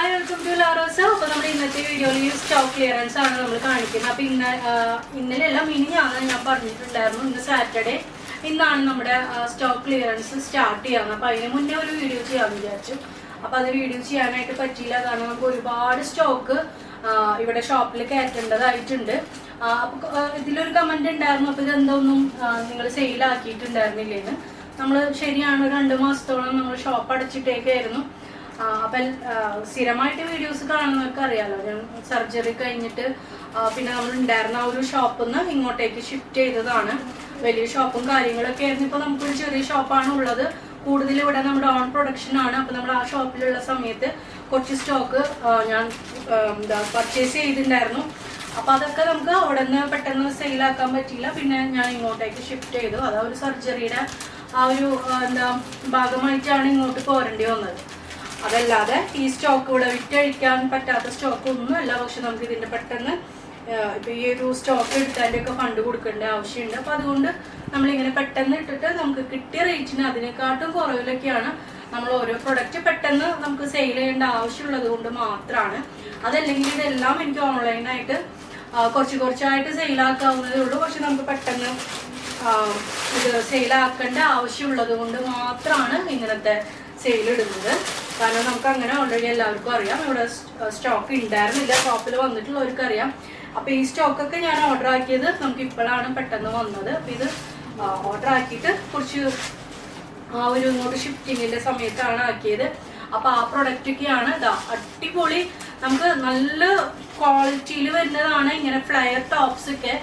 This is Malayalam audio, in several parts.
ഹായ് വെൽക്കം ടു ലാറോസ് അപ്പൊ നമ്മുടെ ഇന്നത്തെ വീഡിയോയിൽ ഈ സ്റ്റോക്ക് ക്ലിയറൻസ് ആണ് നമ്മൾ കാണിക്കുന്നത്. അപ്പൊ ഇന്ന ഇന്നലെ എല്ലാം മിനിഞ്ഞാണ് ഞാൻ പറഞ്ഞിട്ടുണ്ടായിരുന്നു. ഇന്ന് സാറ്റർഡേ ഇന്നാണ് നമ്മുടെ സ്റ്റോക്ക് ക്ലിയറൻസ് സ്റ്റാർട്ട് ചെയ്യാന്ന് അപ്പൊ അതിന് മുന്നേ ഒരു വീഡിയോ ചെയ്യാമെന്ന് വിചാരിച്ചു. അപ്പൊ അത് വീഡിയോ ചെയ്യാനായിട്ട് പറ്റിയില്ല. കാരണം നമുക്ക് ഒരുപാട് സ്റ്റോക്ക് ഇവിടെ ഷോപ്പിൽ കയറ്റേണ്ടതായിട്ടുണ്ട്. ആ, അപ്പൊ ഇതിലൊരു കമന്റ് ഉണ്ടായിരുന്നു. അപ്പൊ ഇതെന്തൊന്നും നിങ്ങൾ സെയിൽ ആക്കിയിട്ടുണ്ടായിരുന്നില്ലേന്ന്. നമ്മൾ ശരിയാണ് രണ്ട് മാസത്തോളം നമ്മൾ ഷോപ്പ് അടച്ചിട്ടേക്കായിരുന്നു. അപ്പം സ്ഥിരമായിട്ട് വീഡിയോസ് കാണുന്നവർക്ക് അറിയാലോ. ഞാൻ സർജറി കഴിഞ്ഞിട്ട് പിന്നെ നമ്മൾ ഉണ്ടായിരുന്ന ആ ഒരു ഷോപ്പിൽ നിന്ന് ഇങ്ങോട്ടേക്ക് ഷിഫ്റ്റ് ചെയ്തതാണ്. വലിയ ഷോപ്പും കാര്യങ്ങളൊക്കെ ആയിരുന്നു. ഇപ്പൊ നമുക്കൊരു ചെറിയ ഷോപ്പാണ് ഉള്ളത്. കൂടുതൽ ഇവിടെ നമ്മുടെ ഓൺ പ്രൊഡക്ഷൻ ആണ്. അപ്പൊ നമ്മൾ ആ ഷോപ്പിലുള്ള സമയത്ത് കുറച്ച് സ്റ്റോക്ക് ഞാൻ എന്താ പർച്ചേസ് ചെയ്തിട്ടുണ്ടായിരുന്നു. അപ്പൊ അതൊക്കെ നമുക്ക് അവിടെ നിന്ന് പെട്ടെന്ന് സെയിലാക്കാൻ പറ്റിയില്ല. പിന്നെ ഞാൻ ഇങ്ങോട്ടേക്ക് ഷിഫ്റ്റ് ചെയ്തു. അതാ ഒരു സർജറിയുടെ ആ ഒരു എന്താ ഭാഗമായിട്ടാണ് ഇങ്ങോട്ട് പോരേണ്ടി വന്നത്. അതല്ലാതെ ഈ സ്റ്റോക്ക് ഇവിടെ വിറ്റഴിക്കാൻ പറ്റാത്ത സ്റ്റോക്ക് ഒന്നുമല്ല പക്ഷെ നമുക്ക് ഇതിന്റെ പെട്ടെന്ന് ഇപ്പൊ ഈ ഒരു സ്റ്റോക്ക് എടുത്തതിന്റെയൊക്കെ ഫണ്ട് കൊടുക്കേണ്ട ആവശ്യമുണ്ട്. അപ്പൊ അതുകൊണ്ട് നമ്മളിങ്ങനെ പെട്ടെന്ന് ഇട്ടിട്ട് നമുക്ക് കിട്ടിയ റേറ്റിന് അതിനെക്കാട്ടും കുറവിലൊക്കെയാണ് നമ്മൾ ഓരോ പ്രൊഡക്റ്റ് പെട്ടെന്ന് നമുക്ക് സെയിൽ ചെയ്യേണ്ട ആവശ്യമുള്ളത് കൊണ്ട് മാത്രമാണ് അതല്ലെങ്കിൽ ഇതെല്ലാം എനിക്ക് ഓൺലൈനായിട്ട് കുറച്ച് കുറച്ചായിട്ട് സെയിലാക്കാവുന്നതേ ഉള്ളൂ. പക്ഷെ നമുക്ക് പെട്ടെന്ന് ഇത് സെയിലാക്കേണ്ട ആവശ്യമുള്ളത് കൊണ്ട് മാത്രമാണ് ഇങ്ങനത്തെ സെയിൽ ഇടുന്നത്. കാരണം നമുക്ക് അങ്ങനെ ഓൾറെഡി എല്ലാവർക്കും അറിയാം. ഇവിടെ സ്റ്റോക്ക് ഉണ്ടായിരുന്നില്ല. ഷോപ്പിൽ വന്നിട്ടുള്ളവർക്ക് അറിയാം അപ്പൊ ഈ സ്റ്റോക്ക് ഒക്കെ ഞാൻ ഓർഡർ ആക്കിയത് നമുക്ക് ഇപ്പോഴാണ് പെട്ടെന്ന് വന്നത്. അപ്പൊ ഇത് ഓർഡർ ആക്കിയിട്ട് കുറച്ച് ആ ഒരു ഇങ്ങോട്ട് ഷിഫ്റ്റിങ്ങിന്റെ സമയത്താണ് ആക്കിയത്. അപ്പൊ ആ പ്രൊഡക്റ്റ് ഒക്കെയാണ് ഇതാ അടിപൊളി. നമുക്ക് നല്ല ക്വാളിറ്റിയിൽ വരുന്നതാണ് ഇങ്ങനെ ഫ്ലയർ ടോപ്സ് ഒക്കെ.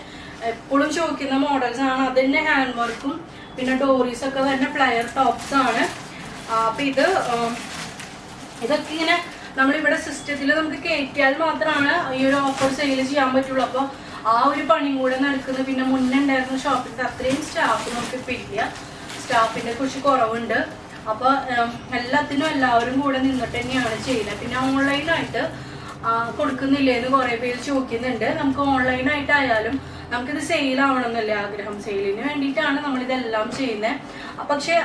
എപ്പോഴും ചോദിക്കുന്ന മോഡൽസ് ആണ്. അതിന്റെ ഹാൻഡ് വർക്കും പിന്നെ ഡോറീസ് ഒക്കെ തന്നെ ഫ്ലയർ ടോപ്സ് ആണ്. അപ്പൊ ഇത് ഇതൊക്കെ ഇങ്ങനെ നമ്മളിവിടെ സിസ്റ്റത്തിൽ നമുക്ക് കയറ്റിയാൽ മാത്രമാണ് ഈ ഒരു ഓഫർ സെയിൽ ചെയ്യാൻ പറ്റുള്ളൂ. അപ്പോൾ ആ ഒരു പണിയും കൂടെ നടക്കുന്നത് പിന്നെ മുന്നേ ഉണ്ടായിരുന്ന ഷോപ്പിന്റെ അത്രയും സ്റ്റാഫ് നമുക്ക് ഇപ്പം ഇല്ല സ്റ്റാഫിന്റെ കുറച്ച് കുറവുണ്ട്. അപ്പോൾ എല്ലാത്തിനും എല്ലാവരും കൂടെ നിന്നിട്ട് തന്നെയാണ് ചെയ്യുന്നത്. പിന്നെ ഓൺലൈനായിട്ട് കൊടുക്കുന്നില്ലേന്ന് കുറേ പേര് ചോദിക്കുന്നുണ്ട്. നമുക്ക് ഓൺലൈനായിട്ടായാലും നമുക്കിത് സെയിൽ ആവണമെന്നല്ലേ ആഗ്രഹം. സെയിലിന് വേണ്ടിയിട്ടാണ് നമ്മളിതെല്ലാം ചെയ്യുന്നത്. പക്ഷേ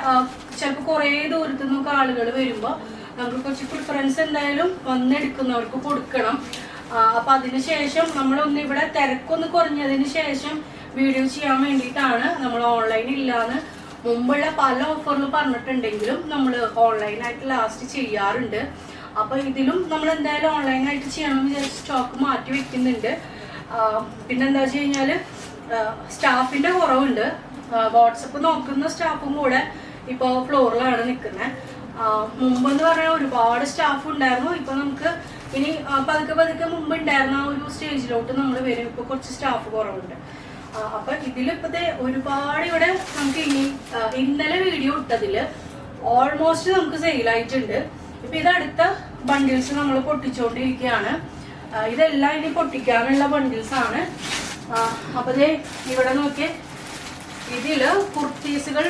ചിലപ്പോൾ കുറേ ദൂരത്തു നിന്നൊക്കെ ആളുകൾ വരുമ്പോൾ നമുക്ക് കുറച്ച് പ്രിഫറൻസ് എന്തായാലും വന്നെടുക്കുന്നവർക്ക് കൊടുക്കണം. അപ്പൊ അതിനുശേഷം നമ്മളൊന്ന് ഇവിടെ തിരക്കൊന്ന് കുറഞ്ഞതിന് ശേഷം വീഡിയോ ചെയ്യാൻ വേണ്ടിയിട്ടാണ് നമ്മൾ ഓൺലൈൻ ഇല്ലാന്ന് മുമ്പുള്ള പല ഓഫറിൽ പറഞ്ഞിട്ടുണ്ടെങ്കിലും നമ്മൾ ഓൺലൈനായിട്ട് ലാസ്റ്റ് ചെയ്യാറുണ്ട്. അപ്പൊ ഇതിലും നമ്മൾ എന്തായാലും ഓൺലൈനായിട്ട് ചെയ്യണമെന്ന് വിചാരിച്ച് സ്റ്റോക്ക് മാറ്റി വെക്കുന്നുണ്ട്. പിന്നെന്താ വെച്ച് കഴിഞ്ഞാൽ സ്റ്റാഫിന്റെ കുറവുണ്ട്. വാട്സപ്പ് നോക്കുന്ന സ്റ്റാഫും കൂടെ ഇപ്പോൾ ഫ്ലോറിലാണ് നിൽക്കുന്നത് മുമ്പെന്ന് പറഞ്ഞാൽ ഒരുപാട് സ്റ്റാഫ് ഉണ്ടായിരുന്നു. ഇപ്പൊ നമുക്ക് ഇനി പതുക്കെ പതുക്കെ മുമ്പ് ഉണ്ടായിരുന്ന ആ ഒരു സ്റ്റേജിലോട്ട് നമ്മൾ വരും. ഇപ്പൊ കുറച്ച് സ്റ്റാഫ് കുറവുണ്ട്. അപ്പൊ ഇതിലിപ്പത്തെ ഒരുപാട് ഇവിടെ നമുക്ക് ഇനി ഇന്നലെ വീഡിയോ ഇട്ടതിൽ ഓൾമോസ്റ്റ് നമുക്ക് സെയിൽ ആയിട്ടുണ്ട്. ഇപ്പൊ ഇത് അടുത്ത ബണ്ടിൽസ് നമ്മൾ പൊട്ടിച്ചുകൊണ്ടിരിക്കുകയാണ് ഇതെല്ലാം ഇനി പൊട്ടിക്കാനുള്ള ബണ്ടിൽസ് ആണ്. അപ്പൊ ഇവിടെ നോക്കിയേ. ഇതിൽ കുർത്തീസുകൾ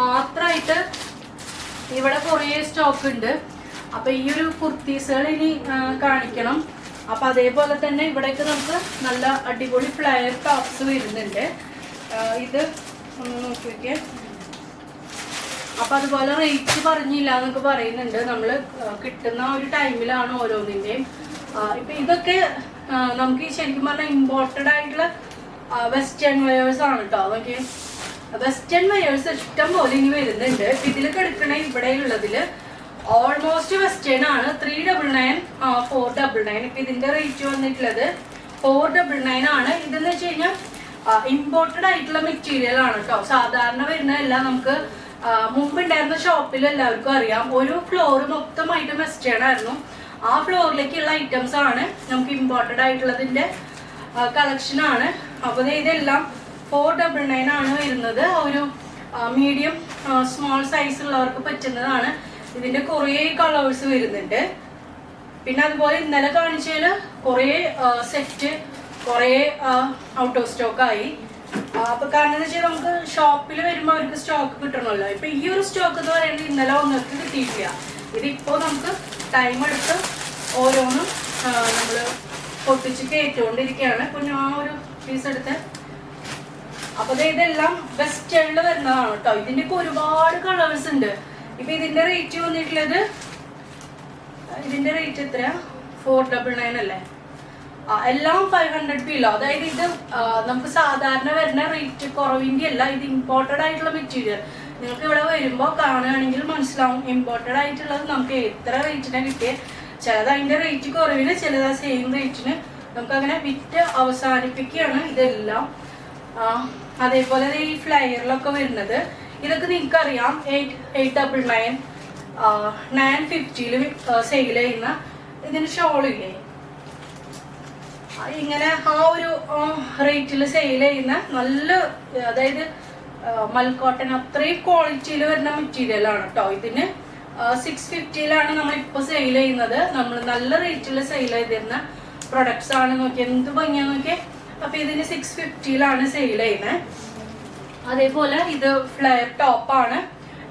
മാത്രമായിട്ട് ഇവിടെ കുറേ സ്റ്റോക്ക് ഉണ്ട്. അപ്പൊ ഈ ഒരു കുർത്തീസുകൾ ഇനി കാണിക്കണം. അപ്പൊ അതേപോലെ തന്നെ ഇവിടേക്ക് നമുക്ക് നല്ല അടിപൊളി ഫ്ലയർ ടോപ്സ് വരുന്നുണ്ട്. ഇത് ഒന്ന് നോക്കിയൊക്കെ നോക്കിയേ. അപ്പൊ അതുപോലെ റേറ്റ് പറഞ്ഞില്ല എന്നൊക്കെ പറയുന്നുണ്ട്. നമ്മൾ കിട്ടുന്ന ഒരു ടൈമിലാണ് ഓരോന്നിന്റെയും. ഇപ്പൊ ഇതൊക്കെ നമുക്ക് ശരിക്കും പറഞ്ഞാൽ ഇമ്പോർട്ടഡ് ആയിട്ടുള്ള വെസ്റ്റേൺ വെയേഴ്സ് ആണ് കേട്ടോ അതൊക്കെ വെസ്റ്റേൺ വെയേഴ്സ് ഇഷ്ടം പോലെ ഇനി വരുന്നുണ്ട്. ഇതിൽ കിടക്കണ ഇവിടെയുള്ളതിൽ ഓൾമോസ്റ്റ് വെസ്റ്റേൺ ആണ്. Three double nine four double nine ഇപ്പൊ ഇതിന്റെ റേറ്റ് വന്നിട്ടുള്ളത് ഫോർ ഡബിൾ നയൻ ആണ്. ഇതെന്ന് വെച്ച് കഴിഞ്ഞാൽ ഇമ്പോർട്ടഡ് ആയിട്ടുള്ള മെറ്റീരിയൽ ആണ് കേട്ടോ സാധാരണ വരുന്നതെല്ലാം നമുക്ക് മുമ്പ് ഉണ്ടായിരുന്ന ഷോപ്പിൽ എല്ലാവർക്കും അറിയാം. ഒരു ഫ്ലോർ മൊത്തമായിട്ട് വെസ്റ്റേൺ ആയിരുന്നു. ആ ഫ്ലോറിലേക്കുള്ള ഐറ്റംസ് ആണ് നമുക്ക് ഇമ്പോർട്ടഡ് ആയിട്ടുള്ളതിന്റെ കളക്ഷൻ ആണ്. അപ്പൊ ഇതെല്ലാം ഫോർ ഡബിൾ നയൻ ആണ് വരുന്നത്. ഒരു മീഡിയം സ്മോൾ സൈസ് ഉള്ളവർക്ക് പറ്റുന്നതാണ്. ഇതിന്റെ കുറേ കളേഴ്സ് വരുന്നുണ്ട്. പിന്നെ അതുപോലെ ഇന്നലെ കാണിച്ചതിൽ കുറേ സെറ്റ് കുറേ ഔട്ട് ഓഫ് സ്റ്റോക്ക് ആയി. അപ്പൊ കാരണം എന്ന് വെച്ചാൽ നമുക്ക് ഷോപ്പിൽ വരുമ്പോൾ അവർക്ക് സ്റ്റോക്ക് കിട്ടണമല്ലോ. ഇപ്പൊ ഈ ഒരു സ്റ്റോക്ക് എന്ന് പറയുന്നത് ഇന്നലെ ഒന്നർക്ക് കിട്ടിയിട്ടില്ല. ഇതിപ്പോ നമുക്ക് ടൈം എടുത്ത് ഓരോന്നും നമ്മൾ പൊട്ടിച്ച് കയറ്റുകൊണ്ടിരിക്കുകയാണ് ഇപ്പൊ ഞാൻ ഒരു പീസ് എടുത്ത് അപ്പൊ ഇതെല്ലാം വെസ്റ്റേണിൽ വരുന്നതാണ് കേട്ടോ. ഇതിന്റെ ഒക്കെ ഒരുപാട് കളേഴ്സ് ഉണ്ട്. ഇപ്പൊ ഇതിന്റെ റേറ്റ് വന്നിട്ടുള്ളത് ഇതിന്റെ റേറ്റ് എത്രയാ? ഫോർ ഡബിൾ നയൻ അല്ലേ? എല്ലാം ഫൈവ് ഹൺഡ്രഡ് പിയിലോ അതായത് ഇത് നമുക്ക് സാധാരണ വരുന്ന റേറ്റ് കുറവിന്റെ അല്ല ഇത് ഇമ്പോർട്ടഡ് ആയിട്ടുള്ള മെറ്റീരിയൽ നിങ്ങൾക്ക് ഇവിടെ വരുമ്പോ കാണുകയാണെങ്കിൽ മനസ്സിലാവും ഇമ്പോർട്ടഡ് ആയിട്ടുള്ളത് നമുക്ക് എത്ര റേറ്റിനാണ് കിട്ടിയത് ചിലത് അതിന്റെ റേറ്റ് കുറവിന് ചിലത് ആ സെയിം റേറ്റിന് നമുക്ക് അങ്ങനെ വിറ്റ് അവസാനിപ്പിക്കുകയാണ് ഇതെല്ലാം. അതേപോലെ ഈ ഫ്ലയറിലൊക്കെ വരുന്നത്. ഇതൊക്കെ നിങ്ങൾക്ക് അറിയാം eight eight double nine nine ഫിഫ്റ്റിയിൽ sale ചെയ്യുന്ന ഇതിന് ഷോളില്ലേ ഇങ്ങനെ ആ ഒരു റേറ്റിൽ സെയിൽ ചെയ്യുന്ന നല്ല അതായത് മൽക്കോട്ടൻ അത്രയും ക്വാളിറ്റിയിൽ വരുന്ന മെറ്റീരിയൽ ആണ് കേട്ടോ ഇതിന് സിക്സ് ഫിഫ്റ്റിയിലാണ് നമ്മൾ ഇപ്പോൾ സെയിൽ ചെയ്യുന്നത്. നമ്മൾ നല്ല റേറ്റിൽ സെയിൽ ചെയ്തിരുന്ന പ്രൊഡക്ട്സ് ആണ്. നോക്കിയത് എന്ത് ഭംഗിയാ നോക്കിയേ. അപ്പൊ ഇതിന് സിക്സ് ഫിഫ്റ്റിയിലാണ് സെയിൽ ചെയ്യുന്നത് അതേപോലെ ഇത് ഫ്ലയർ ടോപ്പ് ആണ്.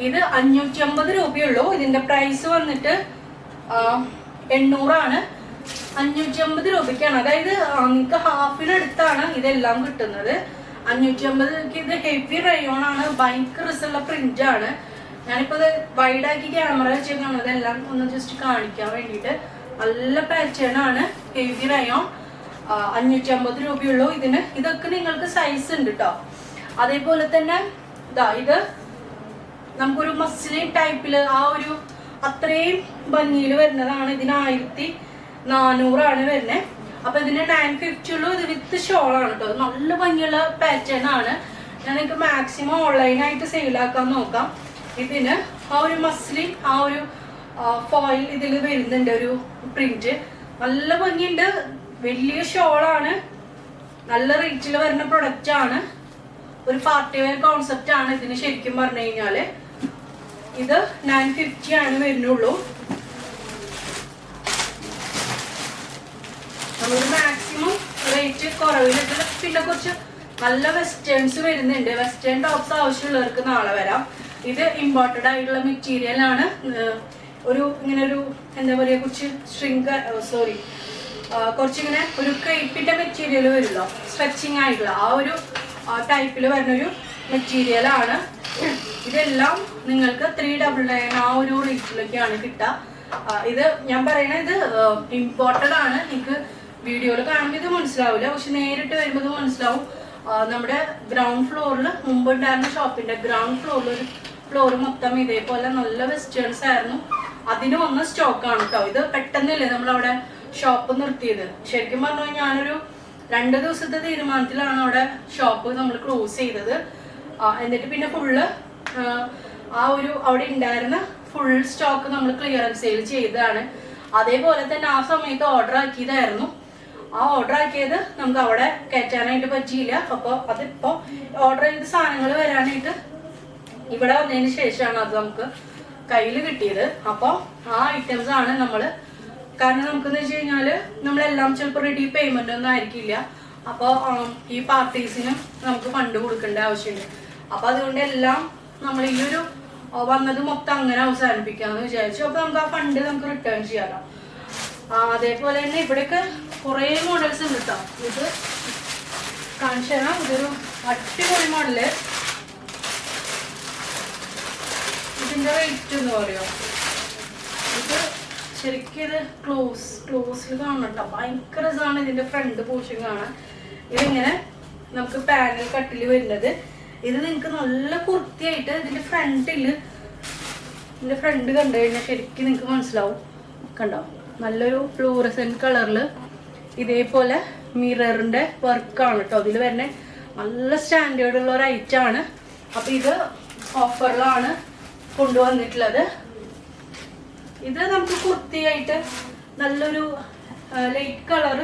ഇത് അഞ്ഞൂറ്റി അമ്പത് രൂപയുള്ളൂ. ഇതിന്റെ പ്രൈസ് വന്നിട്ട് എണ്ണൂറാണ്. അഞ്ഞൂറ്റി അമ്പത് രൂപയ്ക്കാണ്. അതായത് നിങ്ങൾക്ക് ഹാഫിനടുത്താണ് ഇതെല്ലാം കിട്ടുന്നത്. അഞ്ഞൂറ്റി അമ്പത് ഇത് ഹെവി റയോൺ ആണ്. ഭയങ്കര റിസുള്ള പ്രിന്റ് ആണ്. ഞാനിപ്പോ ഇത് വൈഡാക്കി ക്യാമറ വെച്ചിരിക്കുന്നത് ഇതെല്ലാം ഒന്ന് ജസ്റ്റ് കാണിക്കാൻ വേണ്ടിയിട്ട്. നല്ല പാറ്റേൺ ആണ്. ഹെവി റയോൺ അഞ്ഞൂറ്റി അമ്പത് രൂപയുള്ളൂ. ഇതിന് ഇതൊക്കെ നിങ്ങൾക്ക് സൈസ് ഉണ്ട് കേട്ടോ അതേപോലെ തന്നെ ഇതാ ഇത് നമുക്കൊരു മസ്ലിൻ ടൈപ്പിൽ ആ ഒരു അത്രയും ഭംഗിയിൽ വരുന്നതാണ്. ഇതിന് ആയിരത്തി നാനൂറാണ് വരുന്നത് അപ്പൊ ഇതിന് നയൻ ഫിഫ്റ്റി ഉള്ളൂ. ഇത് വിത്ത് ഷോൾ ആണ് കേട്ടോ നല്ല ഭംഗിയുള്ള പാറ്റേൺ ആണ്. ഞാൻ നിങ്ങൾക്ക് മാക്സിമം ഓൺലൈനായിട്ട് സെയിലാക്കാൻ നോക്കാം. ഇതിന് ആ ഒരു മസ്ലിൻ ആ ഒരു ഫോയിൽ ഇതിൽ വരുന്നുണ്ട് ഒരു പ്രിന്റ് നല്ല ഭംഗിയുണ്ട്. വലിയ ഷോളാണ്. നല്ല റേറ്റിൽ വരുന്ന പ്രൊഡക്റ്റ് ആണ്. ഒരു പാർട്ടി വെയർ കോൺസെപ്റ്റ് ആണ് ഇതിന് ശരിക്കും പറഞ്ഞു കഴിഞ്ഞാൽ. ഇത് നയൻ ഫിഫ്റ്റി ആണ് വരുന്നുള്ളൂ. നമ്മൾ മാക്സിമം റേറ്റ് കുറവിലിട്ട് പിന്നെ കുറച്ച് നല്ല വെസ്റ്റേൺസ് വരുന്നുണ്ട്. വെസ്റ്റേൺ ടോപ്സ് ആവശ്യമുള്ളവർക്ക് നാളെ വരാം. ഇത് ഇമ്പോർട്ടഡ് ആയിട്ടുള്ള മെറ്റീരിയൽ ആണ്. ഒരു ഇങ്ങനെ ഒരു എന്താ പറയുക കുറച്ച് സ്ട്രിങ് സോറി കുറച്ചിങ്ങനെ ഒരു ക്രേപ്പിന്റെ മെറ്റീരിയൽ വരുമല്ലോ സ്ട്രെച്ചിങ് ആയിട്ടുള്ള ആ ഒരു ടൈപ്പിൽ വരുന്നൊരു മെറ്റീരിയലാണ് ഇതെല്ലാം നിങ്ങൾക്ക് ത്രീ ഡബിൾ നയൻ ആ ഒരു റേറ്റിലൊക്കെയാണ് കിട്ടുക. ഇത് ഞാൻ പറയണത് ഇത് ഇമ്പോർട്ടഡ് ആണ്. നിങ്ങൾക്ക് വീഡിയോയിൽ കാണുമ്പോൾ ഇത് മനസ്സിലാവില്ല. പക്ഷെ നേരിട്ട് വരുമ്പോൾ ഇത് മനസ്സിലാവും. നമ്മുടെ ഗ്രൗണ്ട് ഫ്ലോറിൽ മുമ്പ് ഉണ്ടായിരുന്ന ഷോപ്പിന്റെ ഗ്രൗണ്ട് ഫ്ലോറിൽ ഒരു ഫ്ലോർ മൊത്തം ഇതേപോലെ നല്ല വെസ്റ്റേൺസ് ആയിരുന്നു. അതിന് വന്ന സ്റ്റോക്കാണ് കേട്ടോ ഇത് പെട്ടെന്നില്ലേ നമ്മളവിടെ ഷോപ്പ് നിർത്തിയത്. ശരിക്കും പറഞ്ഞാൽ ഞാനൊരു രണ്ട് ദിവസത്തെ തീരുമാനത്തിലാണ് അവിടെ ഷോപ്പ് നമ്മൾ ക്ലോസ് ചെയ്തത്. എന്നിട്ട് പിന്നെ ഫുള്ള് ആ ഒരു അവിടെ ഉണ്ടായിരുന്ന ഫുൾ സ്റ്റോക്ക് നമ്മൾ ക്ലിയറൻസ് സെയിൽ ചെയ്തതാണ്. അതേപോലെ തന്നെ ആ സമയത്ത് ഓർഡർ ആക്കിയതായിരുന്നു. ആ ഓർഡർ ആക്കിയത് നമുക്ക് അവിടെ കയറ്റാനായിട്ട് പറ്റിയില്ല. അപ്പോൾ അതിപ്പോ ഓർഡർ ചെയ്ത സാധനങ്ങൾ വരാനായിട്ട് ഇവിടെ വന്നതിന് ശേഷമാണ് അത് നമുക്ക് കയ്യിൽ കിട്ടിയത്. അപ്പോൾ ആ ഐറ്റംസ് ആണ് നമ്മൾ കാരണം നമുക്കെന്ന് വെച്ച് കഴിഞ്ഞാൽ നമ്മളെല്ലാം ചിലപ്പോൾ റെഡി പേയ്മെന്റ് ഒന്നും ആയിരിക്കില്ല. അപ്പോൾ ഈ പാർട്ടീസിനും നമുക്ക് ഫണ്ട് കൊടുക്കേണ്ട ആവശ്യമുണ്ട് അപ്പോൾ അതുകൊണ്ട് എല്ലാം നമ്മൾ ഈ ഒരു വന്നത് മൊത്തം അങ്ങനെ അവസാനിപ്പിക്കാമെന്ന് വിചാരിച്ചു. അപ്പോൾ നമുക്ക് ആ ഫണ്ട് നമുക്ക് റിട്ടേൺ ചെയ്യാലോ. ആ, അതേപോലെ തന്നെ ഇവിടെയൊക്കെ കുറേ മോഡൽസ് ഉണ്ട് കേട്ടോ ഇത് കാണിച്ചു തരാം. ഇതൊരു അടിപൊളി മോഡൽ ഇതിന്റെ റേറ്റ് എന്ന് പറയോ ഇത് ശരിക്കും ഇത് ക്ലോസ് ക്ലോസിൽ കാണണം കേട്ടോ ഭയങ്കര ഇതാണ് ഇതിന്റെ ഫ്രണ്ട് പോർഷൻ കാണാൻ. ഇതിങ്ങനെ നമുക്ക് പാനൽ കട്ടിൽ വരുന്നത്. ഇത് നിങ്ങൾക്ക് നല്ല കുർത്തിയായിട്ട് ഇതിന്റെ ഫ്രണ്ടിൽ ഇതിന്റെ ഫ്രണ്ട് കണ്ടു കഴിഞ്ഞാൽ ശരിക്കും നിങ്ങൾക്ക് മനസ്സിലാവും. കണ്ടോ? നല്ലൊരു ഫ്ലൂറസെന്റ് കളറിൽ ഇതേപോലെ മിററിന്റെ വർക്കാണ് കേട്ടോ അതിൽ വരുന്ന. നല്ല സ്റ്റാൻഡേർഡ് ഉള്ള ഒരു ഐറ്റം ആണ്. അപ്പൊ ഇത് ഓഫറിലാണ് കൊണ്ടുവന്നിട്ടുള്ളത്. ഇത് നമുക്ക് കുർത്തിയായിട്ട് നല്ലൊരു ലൈറ്റ് കളർ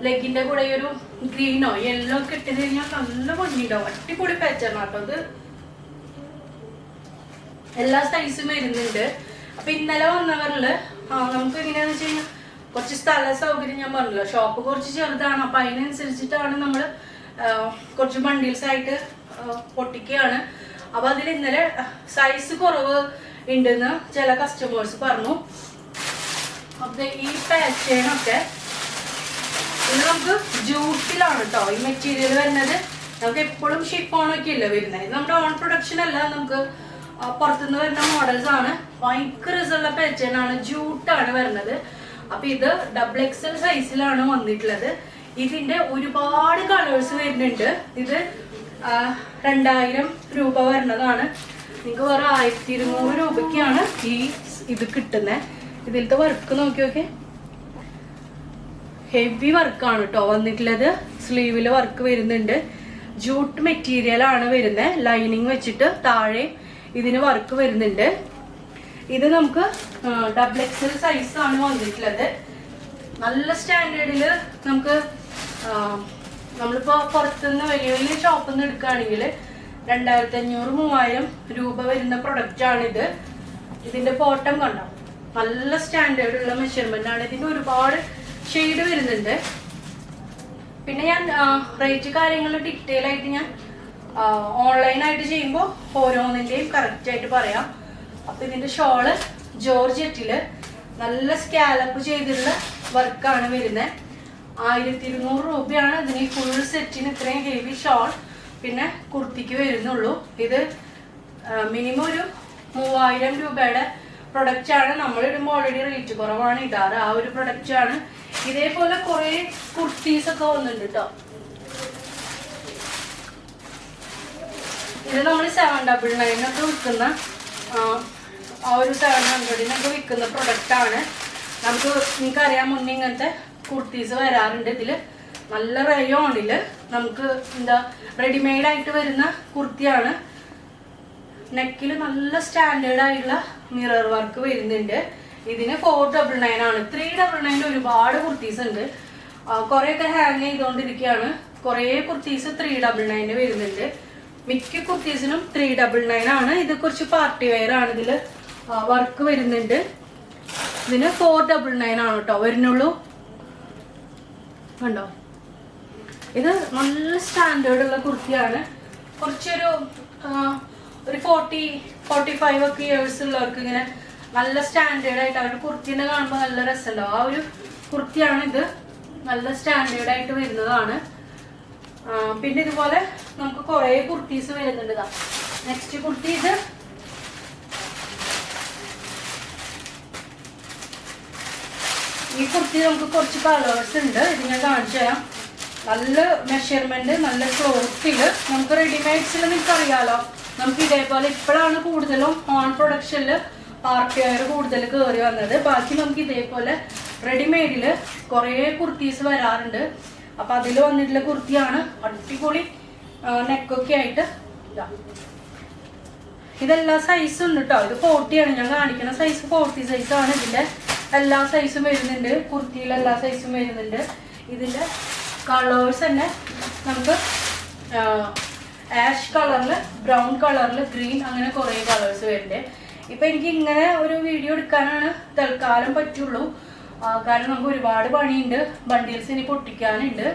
ലെഗിന്റെ കൂടെ ഒരു ഗ്രീനോ യെല്ലോ ഒക്കെ ഇട്ട് കഴിഞ്ഞാൽ നല്ല ഭംഗിയുണ്ടാവും. അടിപൊളി പാറ്റേൺ കേട്ടോ ഇത്. എല്ലാ സൈസും വരുന്നുണ്ട്. അപ്പൊ ഇന്നലെ വന്നവരിൽ ആ, നമുക്ക് എങ്ങനെയാന്ന് വെച്ച് കഴിഞ്ഞാൽ കുറച്ച് സ്ഥല സൗകര്യം ഞാൻ പറഞ്ഞല്ലോ. ഷോപ്പ് കുറച്ച് ചെറുതാണ്. അപ്പൊ അതിനനുസരിച്ചിട്ടാണ് നമ്മൾ കുറച്ച് ബണ്ടിൽസ് ആയിട്ട് ആ, പൊട്ടിക്കുകയാണ്. അപ്പൊ അതിൽ ഇന്നലെ സൈസ് കുറവ് ഉണ്ടെന്ന് ചില കസ്റ്റമേഴ്സ് പറഞ്ഞു. അപ്പൊ ഈ പാറ്റേണൊക്കെ ഇത് നമുക്ക് ജൂട്ടിലാണ് കേട്ടോ ഈ മെറ്റീരിയൽ വരുന്നത്. നമുക്ക് എപ്പോഴും ഷിപ്പ് ഒക്കെ ഇല്ല വരുന്നത് നമ്മുടെ ഓൺ പ്രൊഡക്ഷൻ അല്ല നമുക്ക് പുറത്തുനിന്ന് വരുന്ന മോഡൽസ് ആണ്. ഭയങ്കര റിസുള്ള പാറ്റേൺ ആണ് ജൂട്ടാണ് വരുന്നത്. അപ്പൊ ഇത് ഡബിൾ എക്സൽ സൈസിലാണ് വന്നിട്ടുള്ളത്. ഇതിന്റെ ഒരുപാട് കളേഴ്സ് വരുന്നുണ്ട്. ഇത് രണ്ടായിരം രൂപ വരുന്നതാണ്. നിങ്ങൾക്ക് വേറെ ആയിരത്തി ഇരുന്നൂറ് രൂപയ്ക്കാണ് ഈ ഇത് കിട്ടുന്നത് ഇതിലത്തെ വർക്ക് നോക്കി നോക്കെ ഹെവി വർക്കാണ് കേട്ടോ വന്നിട്ടുള്ളത്. സ്ലീവിൽ വർക്ക് വരുന്നുണ്ട്. ജൂട്ട് മെറ്റീരിയൽ ആണ് വരുന്നത് ലൈനിങ് വെച്ചിട്ട് താഴെ ഇതിന് വർക്ക് വരുന്നുണ്ട്. ഇത് നമുക്ക് ഡബിൾ എക്സൽ സൈസ് ആണ് വന്നിട്ടുള്ളത്. നല്ല സ്റ്റാൻഡേർഡിൽ നമുക്ക് നമ്മളിപ്പോ പുറത്തുനിന്ന് വലിയ വലിയ ഷോപ്പിൽ നിന്ന് എടുക്കുകയാണെങ്കിൽ രണ്ടായിരത്തി അഞ്ഞൂറ് മൂവായിരം രൂപ വരുന്ന ആണിത്. ഇതിന്റെ ബോട്ടം കണ്ടോ? നല്ല സ്റ്റാൻഡേർഡ് ഉള്ള മെഷർമെന്റ് ആണ്. ഇതിന്റെ ഒരുപാട് ഷെയ്ഡ് വരുന്നുണ്ട്. പിന്നെ ഞാൻ റേറ്റ് കാര്യങ്ങൾ ഡീറ്റെയിൽ ആയിട്ട് ഞാൻ ഓൺലൈൻ ആയിട്ട് ചെയ്യുമ്പോൾ ഓരോന്നിന്റെയും കറക്റ്റ് ആയിട്ട് പറയാം. അപ്പൊ ഇതിന്റെ ഷോൾ ജോർജറ്റിൽ നല്ല സ്കാലപ്പ് ചെയ്തിട്ടുള്ള വർക്കാണ് വരുന്നത്. ആയിരത്തി ഇരുന്നൂറ് രൂപയാണ് ഇതിന് ഫുൾ സെറ്റിന് ഇത്രയും ഹെവി ഷോൾ പിന്നെ കുർത്തിക്ക് വരുന്നുള്ളൂ. ഇത് മിനിമം ഒരു മൂവായിരം രൂപയുടെ പ്രൊഡക്റ്റ് ആണ്. നമ്മൾ ഇടുമ്പോൾ ഓൾറെഡി റേറ്റ് കുറവാണ്. ഇടാറ് ആ ഒരു പ്രൊഡക്റ്റ് ആണ്. ഇതേപോലെ കുറെ കുർത്തീസ് ഒക്കെ വന്നിട്ടുണ്ട് കേട്ടോ ഇത് നമ്മൾ സെവൻ ഡബിൾ നയനൊക്കെ വിൽക്കുന്ന ആ, ഒരു സെവൻ ഹൺഡ്രഡിനൊക്കെ വിൽക്കുന്ന പ്രൊഡക്റ്റ് ആണ്. നമുക്ക് നിങ്ങൾക്കറിയാം മുന്നേ ഇങ്ങനത്തെ കുർത്തീസ് വരാറുണ്ട്. ഇതിൽ നല്ല റയോണിൽ നമുക്ക് എന്താ റെഡിമെയ്ഡ് ആയിട്ട് വരുന്ന കുർത്തിയാണ്. നെക്കിൽ നല്ല സ്റ്റാൻഡേർഡ് ആയിട്ടുള്ള മിറർ വർക്ക് വരുന്നുണ്ട്. ഇതിന് ഫോർ ഡബിൾ നയൻ ആണ്. ത്രീ ഡബിൾ നയൻ ഒരുപാട് കുർത്തീസ് ഉണ്ട്. കുറേയൊക്കെ ഹാങ് ചെയ്തുകൊണ്ടിരിക്കുകയാണ് കുറേ കുർത്തീസ് ത്രീ ഡബിൾ നയന് വരുന്നുണ്ട്. മിക്ക കുർത്തീസിനും ത്രീ ഡബിൾ നയൻ ആണ്. ഇത് കുറച്ച് പാർട്ടി വെയർ ആണ് ഇതിൽ വർക്ക് വരുന്നുണ്ട്. ഇതിന് ഫോർ ഡബിൾ നയൻ ആണ് കേട്ടോ വരുന്നുള്ളൂ. കണ്ടോ? ഇത് നല്ല സ്റ്റാൻഡേർഡ് ഉള്ള കുർത്തിയാണ്. കുറച്ചൊരു ഒരു ഫോർട്ടി ഫോർട്ടി ഫൈവ് ഒക്കെ ഇയേഴ്സ് ഉള്ളവർക്ക് ഇങ്ങനെ നല്ല സ്റ്റാൻഡേർഡ് ആയിട്ട് അവരുടെ കുർത്തിനെ കാണുമ്പോൾ നല്ല രസമല്ലോ ആ ഒരു കുർത്തിയാണ് ഇത്. നല്ല സ്റ്റാൻഡേർഡ് ആയിട്ട് വരുന്നതാണ് പിന്നെ ഇതുപോലെ നമുക്ക് കുറേ കുർത്തീസ് വരുന്നുണ്ട് നെക്സ്റ്റ് കുർത്തി ഇത്. ഈ കുർത്തി നമുക്ക് കുറച്ച് കളേഴ്സ് ഉണ്ട്. ഇത് ഞാൻ കാണിച്ചു തരാം നല്ല മെഷർമെന്റ് നല്ല ക്ലോത്തിൽ നമുക്ക് റെഡിമെയ്ഡ്സിൽ നിങ്ങൾക്ക് അറിയാലോ നമുക്ക് ഇതേപോലെ ഇപ്പോഴാണ് കൂടുതലും ഓൺ പ്രൊഡക്ഷനിൽ പാർട്ടി വെയർ കൂടുതൽ കയറി വന്നത്. ബാക്കി നമുക്ക് ഇതേപോലെ റെഡിമെയ്ഡിൽ കുറേ കുർത്തീസ് വരാറുണ്ട്. അപ്പം അതിൽ വന്നിട്ടുള്ള കുർത്തിയാണ് അടിപൊളി നെക്കൊക്കെ ആയിട്ട്. ഇതാ. ഇതെല്ലാ സൈസും ഉണ്ട് കേട്ടോ ഇത് ഫോർട്ടിയാണ് ഞാൻ കാണിക്കുന്ന സൈസ് ഫോർട്ടി സൈസ് ആണ്. ഇതിന്റെ എല്ലാ സൈസും വരുന്നുണ്ട്. കുർത്തിയിൽ എല്ലാ സൈസും വരുന്നുണ്ട്. ഇതിന്റെ കളേഴ്സ് തന്നെ നമുക്ക് ആഷ് കളറിൽ ബ്രൗൺ കളറിൽ ഗ്രീൻ അങ്ങനെ കുറേ കളേഴ്സ് വരുന്നുണ്ട് ഇപ്പം എനിക്ക് ഇങ്ങനെ ഒരു വീഡിയോ എടുക്കാനാണ് തൽക്കാലം പറ്റുള്ളൂ. കാരണം നമുക്ക് ഒരുപാട് പണിയുണ്ട്. ബണ്ടിൽസ് ഇനി പൊട്ടിക്കാനുണ്ട്.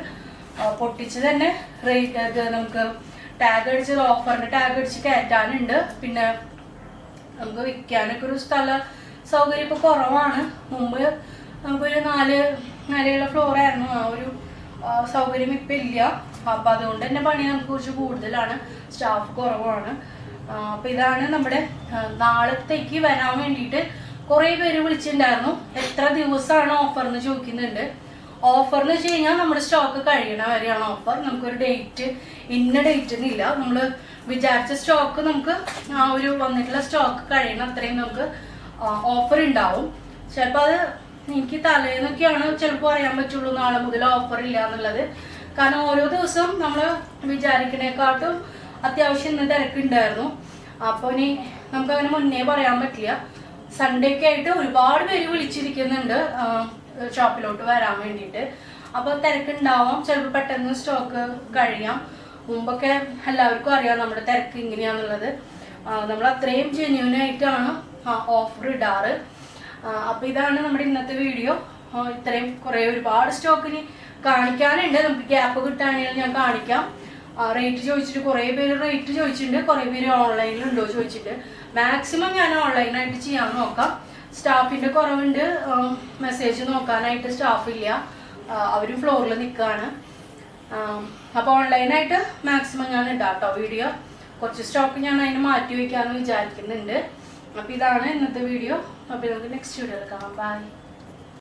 പൊട്ടിച്ച് തന്നെ റേറ്റ് നമുക്ക് ടാഗ് അടിച്ച് ഓഫറിന്റെ ടാഗ് അടിച്ച് കയറ്റാനുണ്ട്. പിന്നെ നമുക്ക് വിൽക്കാനൊക്കെ ഒരു സ്ഥല സൗകര്യം ഇപ്പോൾ കുറവാണ്. മുമ്പ് നമുക്കൊരു നാല് നിലയുള്ള ഫ്ലോറായിരുന്നു ആ ഒരു സൗകര്യം ഇപ്പൊ ഇല്ല. അപ്പൊ അതുകൊണ്ട് തന്നെ പണി നമുക്ക് കുറച്ച് കൂടുതലാണ്. സ്റ്റാഫ് കുറവാണ്. അപ്പം ഇതാണ് നമ്മുടെ നാളത്തേക്ക് വരാൻ വേണ്ടിയിട്ട് കുറേ പേര് വിളിച്ചിട്ടുണ്ടായിരുന്നു. എത്ര ദിവസമാണ് ഓഫർ എന്ന് ചോദിക്കുന്നുണ്ട്. ഓഫർ എന്ന് വെച്ച് കഴിഞ്ഞാൽ നമ്മുടെ സ്റ്റോക്ക് കഴിയണ വരെയാണ് ഓഫർ. നമുക്കൊരു ഡേറ്റ് ഇന്ന ഡേറ്റ് എന്നില്ല നമ്മൾ വിചാരിച്ച സ്റ്റോക്ക് നമുക്ക് ആ ഒരു വന്നിട്ടുള്ള സ്റ്റോക്ക് കഴിയണം അത്രയും നമുക്ക് ഓഫർ ഉണ്ടാവും. ചിലപ്പോൾ അത് എനിക്ക് തലേന്നൊക്കെയാണ് ചിലപ്പോൾ അറിയാൻ പറ്റുള്ളൂ നാളെ മുതൽ ഓഫർ ഇല്ല എന്നുള്ളത്. കാരണം ഓരോ ദിവസവും നമ്മൾ വിചാരിക്കണേക്കാട്ടും അത്യാവശ്യം ഇന്ന് തിരക്കുണ്ടായിരുന്നു. അപ്പോൾ ഇനി നമുക്ക് അങ്ങനെ മുന്നേ പറയാൻ പറ്റില്ല. സൺഡേ ഒക്കെ ആയിട്ട് ഒരുപാട് പേര് വിളിച്ചിരിക്കുന്നുണ്ട് ഷോപ്പിലോട്ട് വരാൻ വേണ്ടിയിട്ട്. അപ്പോൾ തിരക്കുണ്ടാവാം ചിലപ്പോൾ പെട്ടെന്ന് സ്റ്റോക്ക് കഴിയാം. മുമ്പൊക്കെ എല്ലാവർക്കും അറിയാം നമ്മുടെ തിരക്ക് ഇങ്ങനെയാന്നുള്ളത്. നമ്മൾ അത്രയും ജെന്യൂൻ ആയിട്ടാണ് ഓഫർ ഇടാറ്. ആ, അപ്പൊ ഇതാണ് നമ്മുടെ ഇന്നത്തെ വീഡിയോ. ഇത്രയും കുറെ ഒരുപാട് സ്റ്റോക്കിന് കാണിക്കാനുണ്ട്. നമുക്ക് ഗ്യാപ്പ് കിട്ടുകയാണെങ്കിൽ ഞാൻ കാണിക്കാം. റേറ്റ് ചോദിച്ചിട്ട് കുറേ പേര് റേറ്റ് ചോദിച്ചിട്ടുണ്ട്. കുറേ പേര് ഓൺലൈനിൽ ഉണ്ടോ ചോദിച്ചിട്ട് മാക്സിമം ഞാൻ ഓൺലൈനായിട്ട് ചെയ്യാൻ നോക്കാം. സ്റ്റാഫിന്റെ കുറവുണ്ട്. മെസ്സേജ് നോക്കാനായിട്ട് സ്റ്റാഫ് ഇല്ല. അവരും ഫ്ലോറിൽ നിൽക്കുകയാണ് അപ്പോൾ ഓൺലൈനായിട്ട് മാക്സിമം ഞാൻ ഇടാട്ടോ വീഡിയോ കുറച്ച് സ്റ്റോക്ക് ഞാൻ അതിന് മാറ്റി വയ്ക്കാമെന്ന് വിചാരിക്കുന്നുണ്ട്. അപ്പോൾ ഇതാണ് ഇന്നത്തെ വീഡിയോ അപ്പോൾ നമുക്ക് നെക്സ്റ്റ് വീഡിയോയിൽ കാണാം ബൈ